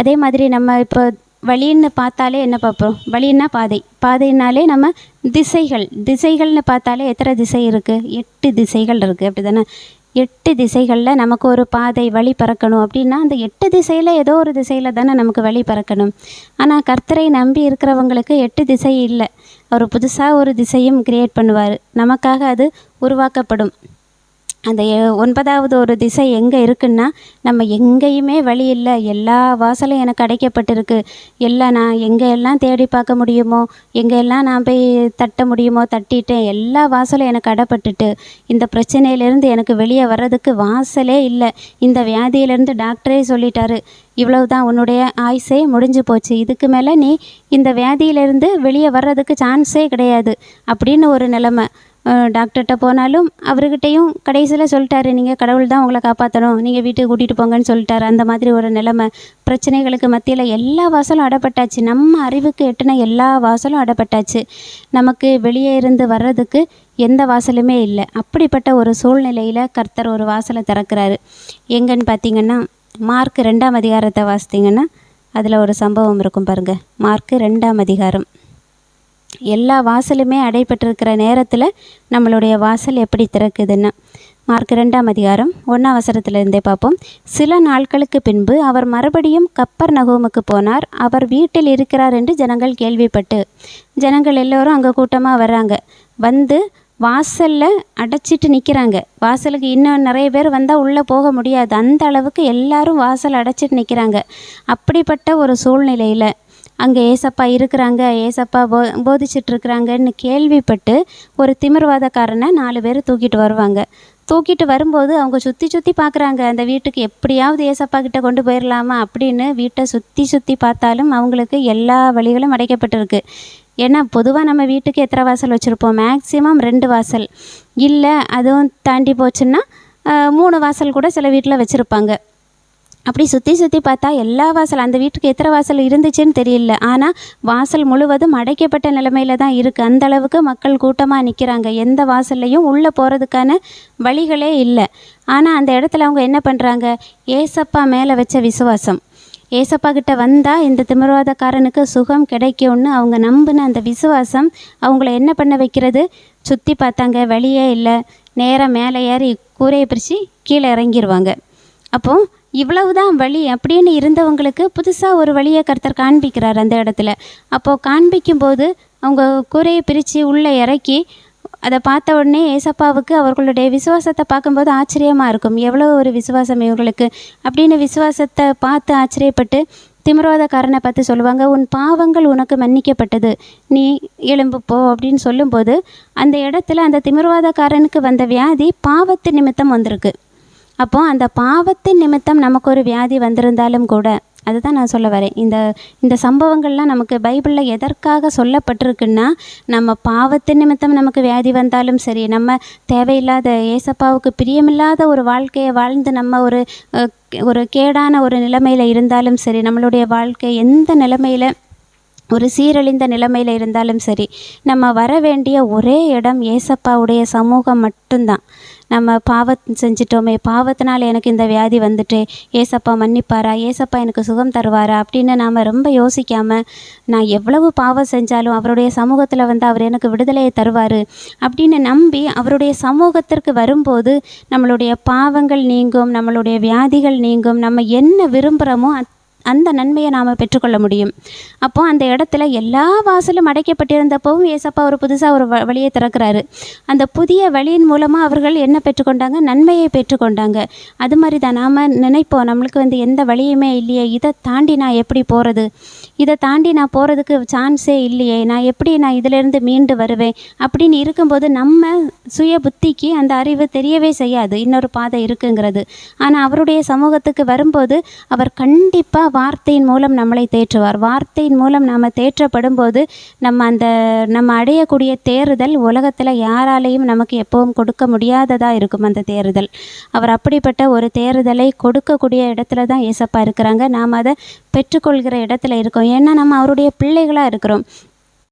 அதே மாதிரி நம்ம இப்போ வழின்னு பார்த்தாலே என்ன பார்ப்போம்? வழின்னா பாதை. பாதைனாலே நம்ம திசைகள். திசைகள்னு பார்த்தாலே எத்தனை திசை இருக்குது எட்டு திசைகள் இருக்குது அப்படி தானே எட்டு திசைகளில் நமக்கு ஒரு பாதை வழி பறக்கணும் அப்படின்னா அந்த எட்டு திசையில் ஏதோ ஒரு திசையில் தானே நமக்கு வழி பறக்கணும். ஆனால் கர்த்தரை நம்பி இருக்கிறவங்களுக்கு எட்டு திசை இல்லை. அவர் புதுசாக ஒரு திசையும் கிரியேட் பண்ணுவார். நமக்காக அது உருவாக்கப்படும். அந்த ஒன்பதாவது ஒரு திசை எங்கே இருக்குன்னா நம்ம எங்கேயுமே வழி இல்லை. எல்லா வாசலும் எனக்கு அடைக்கப்பட்டிருக்கு. எல்லாம் நான் எங்கே எல்லாம் தேடி பார்க்க முடியுமோ எங்கெல்லாம் நான் போய் தட்ட முடியுமோ தட்டிட்டேன் எல்லா வாசலும் எனக்கு அடைப்பட்டுட்டு இந்த பிரச்சனையிலேருந்து எனக்கு வெளியே வர்றதுக்கு வாசலே இல்லை. இந்த வியாதியிலேருந்து டாக்டரே சொல்லிட்டாரு இவ்வளவுதான் உன்னுடைய ஆயுசே முடிஞ்சு போச்சு. இதுக்கு மேலே நீ இந்த வியாதியிலேருந்து வெளியே வர்றதுக்கு சான்ஸே கிடையாது. அப்படின்னு ஒரு நிலமை. டாக்டர்கிட்ட போனாலும் அவர்கிட்டையும் கடைசியில் சொல்லிட்டாரு நீங்கள் கடவுள் தான் உங்களை காப்பாற்றணும் நீங்கள் வீட்டுக்கு கூட்டிகிட்டு போங்கன்னு சொல்லிட்டாரு. அந்த மாதிரி ஒரு நிலைமை பிரச்சனைகளுக்கு மத்தியில் எல்லா வாசலும் அடப்பட்டாச்சு. நம்ம அறிவுக்கு எட்டின எல்லா வாசலும் அடப்பட்டாச்சு. நமக்கு வெளியே இருந்து வர்றதுக்கு எந்த வாசலுமே இல்லை. அப்படிப்பட்ட ஒரு சூழ்நிலையில் கர்த்தர் ஒரு வாசலை திறக்கிறாரு. எங்கன்னு பார்த்தீங்கன்னா மார்க் ரெண்டாம் அதிகாரத்தை வாசித்தீங்கன்னா அதில் ஒரு சம்பவம் இருக்கும் பாருங்கள் மார்க் ரெண்டாம் அதிகாரம். எல்லா வாசலுமே அடைபட்டிருக்கிற நேரத்தில் நம்மளுடைய வாசல் எப்படி திறக்குதுன்னு. மார்க் ரெண்டாம் அதிகாரம் ஒன்றாம் அவசரத்திலிருந்தே பார்ப்போம். சில நாட்களுக்கு பின்பு அவர் மறுபடியும் கப்பர் நகோமுக்கு போனார். அவர் வீட்டில் இருக்கிறார் என்று ஜனங்கள் கேள்விப்பட்டு ஜனங்கள் எல்லோரும் அங்கே கூட்டமாக வர்றாங்க. வந்து வாசலில் அடைச்சிட்டு நிற்கிறாங்க வாசலுக்கு இன்னும் நிறைய பேர் வந்தால் உள்ளே போக முடியாது. அந்த அளவுக்கு எல்லாரும் வாசல் அடைச்சிட்டு நிற்கிறாங்க அப்படிப்பட்ட ஒரு சூழ்நிலையில் அங்கே ஏசப்பா இருக்கிறாங்க ஏசப்பா போ போதிச்சிட்ருக்கிறாங்கன்னு கேள்விப்பட்டு ஒரு திமிர்வாதக்காரனை நாலு பேர் தூக்கிட்டு வருவாங்க. தூக்கிட்டு வரும்போது அவங்க சுற்றி சுற்றி பார்க்குறாங்க அந்த வீட்டுக்கு எப்படியாவது ஏசப்பா கிட்ட கொண்டு போயிடலாமா அப்படின்னு வீட்டை சுற்றி சுற்றி பார்த்தாலும் அவங்களுக்கு எல்லா வழிகளும் அடைக்கப்பட்டிருக்கு. ஏன்னா பொதுவாக நம்ம வீட்டுக்கு எத்தனை வாசல் வச்சுருப்போம்? மேக்ஸிமம் ரெண்டு வாசல். இல்லை அதுவும் தாண்டி போச்சுன்னா மூணு வாசல் கூட சில வீட்டில் வச்சுருப்பாங்க. அப்படி சுற்றி சுற்றி பார்த்தா எல்லா வாசல் அந்த வீட்டுக்கு எத்தனை வாசல் இருந்துச்சுன்னு தெரியல. ஆனால் வாசல் முழுவதும் அடைக்கப்பட்ட நிலமையில தான் இருக்குது அந்த அளவுக்கு மக்கள் கூட்டமாக நிற்கிறாங்க எந்த வாசல்லையும் உள்ளே போகிறதுக்கான வழிகளே இல்லை. ஆனால் அந்த இடத்துல அவங்க என்ன பண்ணுறாங்க ஏசப்பா மேலே வச்ச விசுவாசம். ஏசப்பா கிட்ட வந்தால் இந்த திமிர்வாதக்காரனுக்கு சுகம் கிடைக்கும்னு அவங்க நம்பின அந்த விசுவாசம் அவங்கள என்ன பண்ண வைக்கிறது? சுற்றி பார்த்தாங்க. வழியே இல்லை. நேராக மேலே ஏறி கூரையை பிரித்து கீழே இறங்கிடுவாங்க அப்போது இவ்வளவுதான் வழி அப்படின்னு இருந்தவங்களுக்கு புதுசாக ஒரு வழியை கர்த்தர் காண்பிக்கிறார் அந்த இடத்துல. அப்போது காண்பிக்கும்போது அவங்க கூரையை பிரித்து உள்ளே இறக்கி அதை பார்த்த உடனே ஏசப்பாவுக்கு அவர்களுடைய விசுவாசத்தை பார்க்கும்போது ஆச்சரியமாக இருக்கும். எவ்வளோ ஒரு விசுவாசம் இவங்களுக்கு அப்படின்னு விசுவாசத்தை பார்த்து ஆச்சரியப்பட்டு திமிரோதக்காரனை பார்த்து சொல்லுவாங்க உன் பாவங்கள் உனக்கு மன்னிக்கப்பட்டது. நீ எலும்பு போ அப்படின்னு சொல்லும்போது அந்த இடத்துல அந்த திமிர்வாதக்காரனுக்கு வந்த வியாதி பாவத்து நிமித்தம் வந்திருக்கு. அப்போ அந்த பாவத்தின் நிமித்தம் நமக்கு ஒரு வியாதி வந்திருந்தாலும் கூட அதுதான் நான் சொல்ல வரேன். இந்த இந்த சம்பவங்கள்லாம் நமக்கு பைபிளில் எதற்காக சொல்லப்பட்டிருக்குன்னா நம்ம பாவத்தின் நிமித்தம் நமக்கு வியாதி வந்தாலும் சரி நம்ம தேவையில்லாத ஏசப்பாவுக்கு பிரியமில்லாத ஒரு வாழ்க்கையை வாழ்ந்து நம்ம ஒரு ஒரு கேடான ஒரு நிலைமையில் இருந்தாலும் சரி நம்மளுடைய வாழ்க்கை எந்த நிலைமையில் ஒரு சீரழிந்த நிலைமையில் இருந்தாலும் சரி நம்ம வர வேண்டிய ஒரே இடம் ஏசப்பாவுடைய சமூகம் மட்டும்தான். நம்ம பாவம் செஞ்சிட்டோமே பாவத்தினால் எனக்கு இந்த வியாதி வந்துட்டு ஏசப்பா மன்னிப்பாரா ஏசப்பா எனக்கு சுகம் தருவாரா அப்படின்னு நாம் ரொம்ப யோசிக்காமல் நான் எவ்வளவு பாவம் செஞ்சாலும் அவருடைய சமூகத்தில் வந்து அவர் எனக்கு விடுதலையை தருவார் அப்படின்னு நம்பி அவருடைய சமூகத்திற்கு வரும்போது நம்மளுடைய பாவங்கள் நீங்கும் நம்மளுடைய வியாதிகள் நீங்கும் நம்ம என்ன விரும்புகிறோமோ அந்த நன்மையை நாம் பெற்றுக்கொள்ள முடியும். அப்போ அந்த இடத்துல எல்லா வாசலும் அடைக்கப்பட்டிருந்தப்பவும் ஏசப்பா ஒரு புதுசாக ஒரு வ- வழியை திறக்கிறாரு. அந்த புதிய வழியின் மூலமாக அவர்கள் என்ன பெற்றுக்கொண்டாங்க? நன்மையை பெற்றுக்கொண்டாங்க. அது மாதிரி தான் நாம் நினைப்போம். நம்மளுக்கு வந்து எந்த வழியுமே இல்லையே. இதை தாண்டி நான் எப்படி போகிறது இதை தாண்டி நான் போகிறதுக்கு சான்ஸே இல்லையே. நான் எப்படி நான் இதிலேருந்து மீண்டு வருவேன்? அப்படின்னு இருக்கும்போது நம்ம சுய புத்திக்கு அந்த அறிவு தெரியவே செய்யாது. இன்னொரு பாதை இருக்குங்கிறது. ஆனால் அவருடைய சமூகத்துக்கு வரும்போது அவர் கண்டிப்பாக வார்த்தையின் மூலம் நம்மளை தேற்றுவார். வார்த்தையின் மூலம் நாம் தேற்றப்படும் போது நம்ம அந்த நம்ம அடையக்கூடிய தேறுதல் உலகத்தில் யாராலையும் நமக்கு எப்பவும் கொடுக்க முடியாததாக இருக்கும் அந்த தேறுதல். அவர் அப்படிப்பட்ட ஒரு தேறுதலை கொடுக்கக்கூடிய இடத்துல தான் ஏசப்பா இருக்கிறாங்க. நாம் அதை பெற்றுக்கொள்கிற இடத்துல இருக்கோம். ஏன்னா நம்ம அவருடைய பிள்ளைகளாக இருக்கிறோம்.